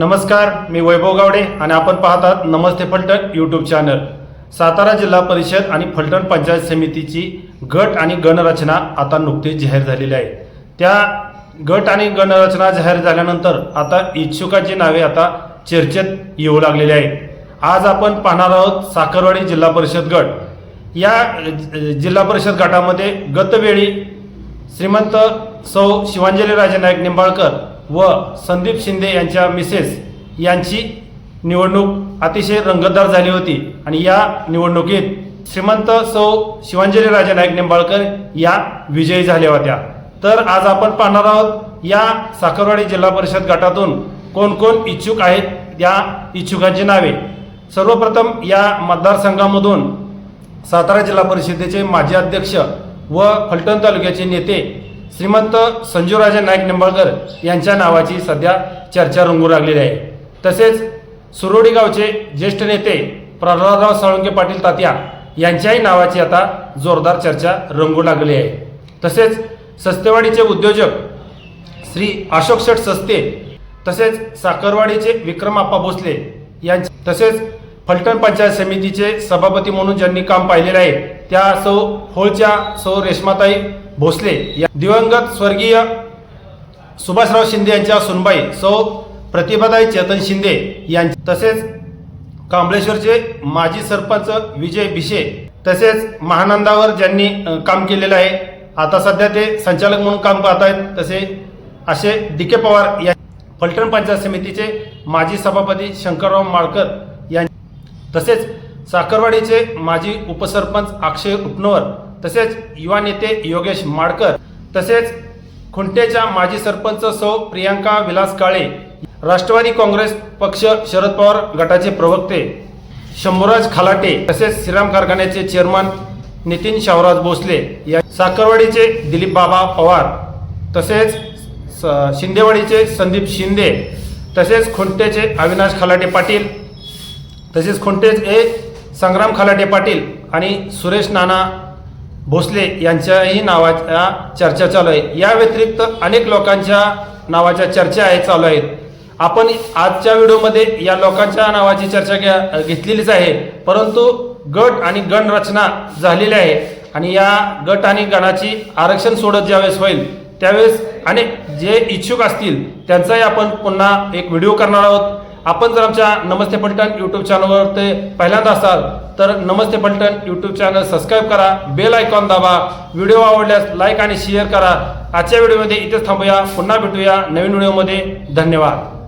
नमस्कार मी वैभव गावडे आणि आपण पाहतात नमस्ते फलटण यूट्यूब चॅनल सातारा जिल्हा परिषद आणि फलटण पंचायत समितीची गट आणि गणरचना आता नुकतीच जाहीर झालेली आहे. त्या गट आणि गणरचना जाहीर झाल्यानंतर आता इच्छुकाची नावे आता चर्चेत येऊ लागलेली आहेत. आज आपण पाहणार आहोत साखरवाडी जिल्हा परिषद गट. या जिल्हा परिषद गटामध्ये गतवेळी श्रीमंत सौ शिवांजली राजे नाईक निंबाळकर व संदीप शिंदे यांच्या मिसेस यांची निवडणूक अतिशय रंगतदार झाली होती. आणि या निवडणुकीत श्रीमंत सौ शिवांजली राजे नाईक निंबाळकर या विजयी झाल्या होत्या. तर आज आपण पाहणार आहोत या साखरवाडी जिल्हा परिषद गटातून कोण कोण इच्छुक आहेत या इच्छुकांची नावे. सर्वप्रथम या मतदारसंघामधून सातारा जिल्हा परिषदेचे माजी अध्यक्ष व फलटण तालुक्याचे नेते श्रीमंत संजूराजे नाईक निंबाळकर यांच्या नावाची सध्या चर्चा रंगू लागलेली आहे. तसेच सुरोडी गावचे ज्येष्ठ नेते प्रल्हादराव साळुंके पाटील तात्या यांच्याही नावाची आता जोरदार चर्चा रंगू लागली आहे. तसेच सस्तेवाडीचे उद्योजक श्री अशोक शेठ सस्ते तसेच साखरवाडीचे विक्रम आप्पा भोसले यांचे तसेच फलटण पंचायत समितीचे सभापती म्हणून ज्यांनी काम पाहिलेले आहे त्या सौ होळच्या सौ रेश्माताई भोसले या दिवंगत स्वर्गीय सुभाषराव शिंदे यांच्या सुनबाई सौ प्रतिभाताई चेतन शिंदे यांचे तसेच कांबळेश्वरचे माजी सरपंच विजय भिशे तसेच महानंदावर ज्यांनी काम केलेलं आहे आता सध्या ते संचालक म्हणून काम पाहत आहेत तसे असे डी के पवार या फलटण पंचायत समितीचे माजी सभापती शंकरराव माळकर यां तसेच साखरवाडीचे माजी उपसरपंच अक्षय उपनवर तसेच युवा नेते योगेश माडकर तसेच खुंटेच्या माजी सरपंच सौ प्रियांका विलास काळे राष्ट्रवादी काँग्रेस पक्ष शरद पवार गटाचे प्रवक्ते शंभूराज खलाटे तसेच श्रीराम कारखान्याचे चेअरमन नितीन शाहराज भोसले या साखरवाडीचे दिलीप बाबा पवार तसेच स- शिंदेवाडीचे संदीप शिंदे तसेच खुंटेचे अविनाश खलाटे पाटील तसेच खुंटेचे ए संग्राम खलाटे पाटील आणि सुरेश नाना भोसले यांच्याही नावाच्या चर्चा चालू आहे. या व्यतिरिक्त अनेक लोकांच्या नावाच्या चर्चा आहेत चालू आहेत. आपण आजच्या व्हिडिओमध्ये या लोकांच्या नावाची चर्चा घ्या घेतलेलीच आहे. परंतु गट आणि गण रचना झालेली आहे आणि या गट आणि गणाची आरक्षण सोडत ज्यावेळेस होईल त्यावेळेस अनेक जे इच्छुक असतील त्यांचाही आपण पुन्हा एक व्हिडिओ करणार आहोत. आपण जर आमच्या नमस्ते पलटण यूट्यूब चॅनलवर ते पहिल्यांदा असाल तर नमस्ते पलटण यूट्यूब चॅनल सबस्क्राईब करा बेल आयकॉन दाबा व्हिडिओ आवडल्यास लाईक आणि शेअर करा. आजच्या व्हिडिओमध्ये इथेच थांबूया पुन्हा भेटूया नवीन व्हिडिओमध्ये धन्यवाद.